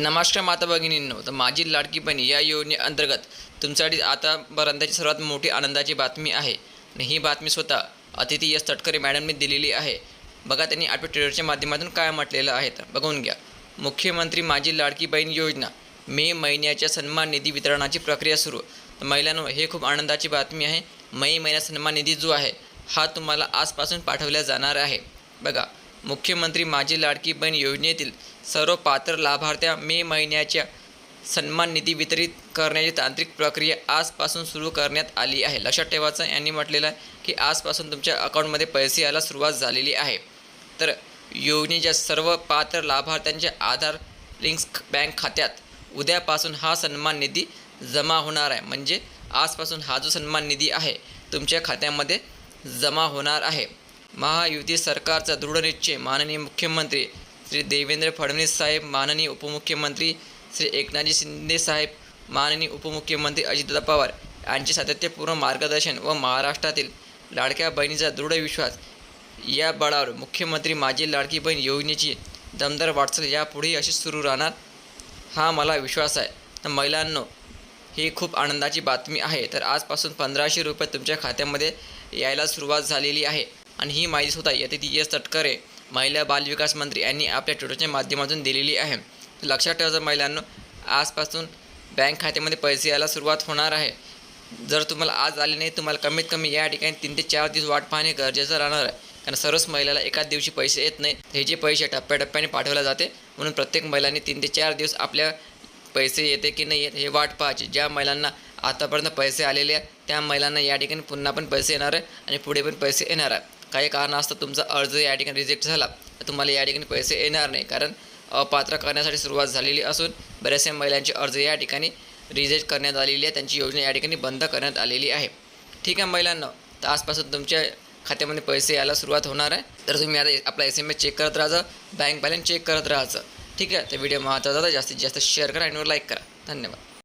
नमस्कार माता भगिनींनो. तर माझी लाडकी बहीण या योजनेअंतर्गत तुमच्यासाठी आतापर्यंतची सर्वात मोठी आनंदाची बातमी आहे. आणि ही बातमी स्वतः अतिथी यस तटकरे मॅडमने दिलेली आहे. बघा त्यांनी आपल्या ट्विटरच्या माध्यमातून काय म्हटलेलं आहे तर बघून घ्या. मुख्यमंत्री माझी लाडकी बहीण योजना मे महिन्याच्या सन्मान निधी वितरणाची प्रक्रिया सुरू. तर महिलांनो हे खूप आनंदाची बातमी आहे. मे महिन्यात सन्मान निधी जो आहे हा तुम्हाला आजपासून पाठवला जाणार आहे. बघा मुख्यमंत्री माझी लाडकी बहीण योजनेतील सर्व पात्र लाभार्थ्या मे महिन्याच्या सन्मान निधी वितरित करण्याची तांत्रिक प्रक्रिया आजपासून सुरू करण्यात आली आहे. लक्षात ठेवायचं यांनी म्हटलेलं आहे की आजपासून तुमच्या अकाउंटमध्ये पैसे यायला सुरुवात झालेली आहे. तर योजनेच्या सर्व पात्र लाभार्थ्यांच्या आधार लिंक्स बँक खात्यात उद्यापासून हा सन्मान निधी जमा होणार आहे. म्हणजे आजपासून हा जो सन्मान निधी आहे तुमच्या खात्यामध्ये जमा होणार आहे. महायुती सरकारचा दृढनिश्चय माननीय मुख्यमंत्री श्री देवेंद्र फडणवीस साहेब माननीय उपमुख्यमंत्री श्री एकनाथजी शिंदे साहेब माननीय उपमुख्यमंत्री अजितदादा पवार यांचे सातत्यपूर्ण मार्गदर्शन व महाराष्ट्रातील लाडक्या बहिणीचा दृढ विश्वास या बळावर मुख्यमंत्री माझी लाडकी बहीण योजनेची दमदार वाटचाल यापुढेही अशी सुरू राहणार हा मला विश्वास आहे. तर महिलांनो ही खूप आनंदाची बातमी आहे. तर आजपासून पंधराशे रुपये तुमच्या खात्यामध्ये यायला सुरुवात झालेली आहे. आणि ही माहिती सुद्धा यतिथी एस तटकरे महिला बालविकास मंत्री यांनी आपल्या ट्विटरच्या माध्यमातून दिलेली आहे. लक्षात ठेवायचं महिलांनो आजपासून बँक खात्यामध्ये पैसे यायला सुरुवात होणार आहे. जर तुम्हाला आज आले नाही तुम्हाला कमीत कमी या ठिकाणी तीन ते चार दिवस वाट पाहणे गरजेचं राहणार आहे. कारण सर्वच महिलाला एकाच दिवशी पैसे येत नाही. हे जे पैसे टप्प्याटप्प्याने पाठवले जाते म्हणून प्रत्येक महिलांनी तीन ते चार दिवस आपल्या पैसे येते की नाही येत हे वाट पाहायची. ज्या महिलांना आतापर्यंत पैसे आलेले आहे त्या महिलांना या ठिकाणी पुन्हा पण पैसे येणार आहे आणि पुढे पण पैसे येणार आहे काही कारणास्तव तुमचा अर्ज या ठिकाणी रिजेक्ट झाला तर तुम्हाला या ठिकाणी पैसे येणार नाही. कारण अपात्र करण्यासाठी सुरुवात झालेली असून बऱ्याचशा महिलांचे अर्ज या ठिकाणी रिजेक्ट करण्यात आलेली आहे त्यांची योजना या ठिकाणी बंद करण्यात आलेली आहे. ठीक आहे महिलांना तर आजपासून तुमच्या खात्यामध्ये पैसे यायला सुरुवात होणार आहे. तर तुम्ही आता आपला एस एम एस चेक करत राहायचं बँक बॅलन्स चेक करत राहायचं ठीक आहे? तर व्हिडिओ महत्त्वाचा जास्तीत जास्त शेअर करा आणि लाईक करा. धन्यवाद.